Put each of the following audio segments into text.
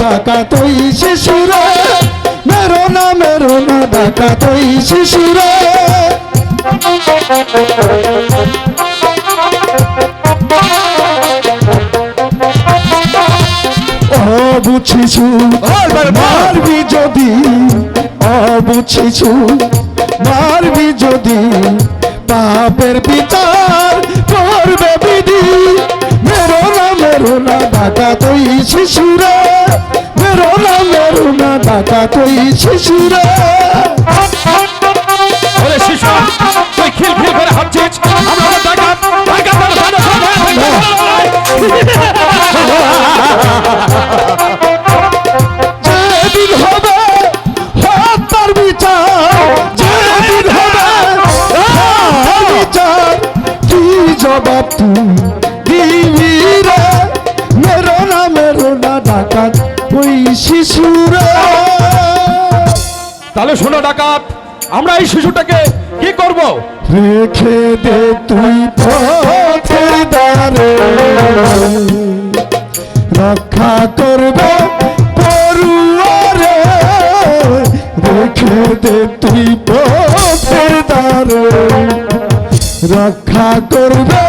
ডাকাত ওই শিশুরে। মেরো না মেরো না ডাকাত ওই শিশুরে। অবুঝ শিশু মারবি যদি। অবুঝ শিশু মারবি যদি। পাপের বিচার করবে বিধি। মেরো না মেরো না ডাকাত ওই শিশুরে। ডাকাত ওই শিশুরে। শিশু তুই খিল খিল করে হাঁটছিস। আমরা হলো ডাকাত ডাকাত মানে তাহলে শোনো ডাকাত, আমরা এই শিশুটাকে কি করব? রেখে দে তুই রক্ষা করবে রেখে দে তুই রক্ষা করবে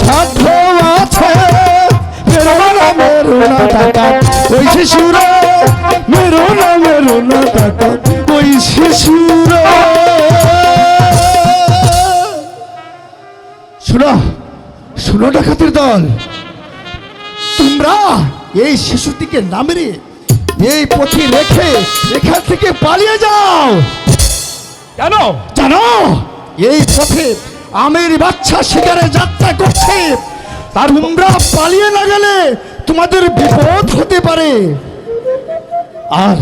সাধ্য আছে। মেরো না মেরো না টাকা ওই শিশুরা মেরো না টাকা ওই শিশুরা। শোনো শোনো ডাকাতের দল। তোমরা এই শিশুটিকে না মেরে এই পথে রেখে এখান থেকে পালিয়ে যাও। কেন? জানো এই পথে আমের বাচ্চা শিকারে যাত্রা করছে। তার তোমরা পালিয়ে না গেলে তোমাদের বিপদ হতে পারে। আর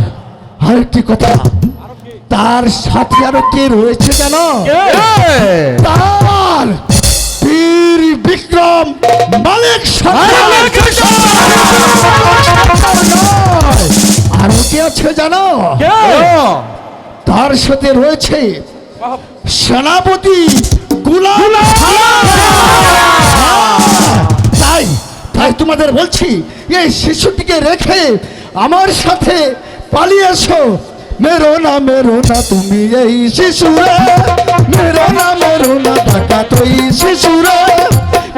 আরেকটি কথা তার সাথে আরও কে রয়েছে জানো তার বীর বিক্রম মালিক আরও কে আছে জানো? তার সাথে রয়েছে সেনাপতি গুলাম তাই তাই তোমাদের বলছি এই শিশুটিকে রেখে আমার সাথে পালিয়ে এসো। মেরো না মেরো না তুমি এই শিশুরে। মেরো না মেরো না ডাকাত ওই শিশুরে।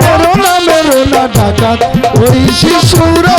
মেরো না মেরো না ডাকাত ওই শিশুরে।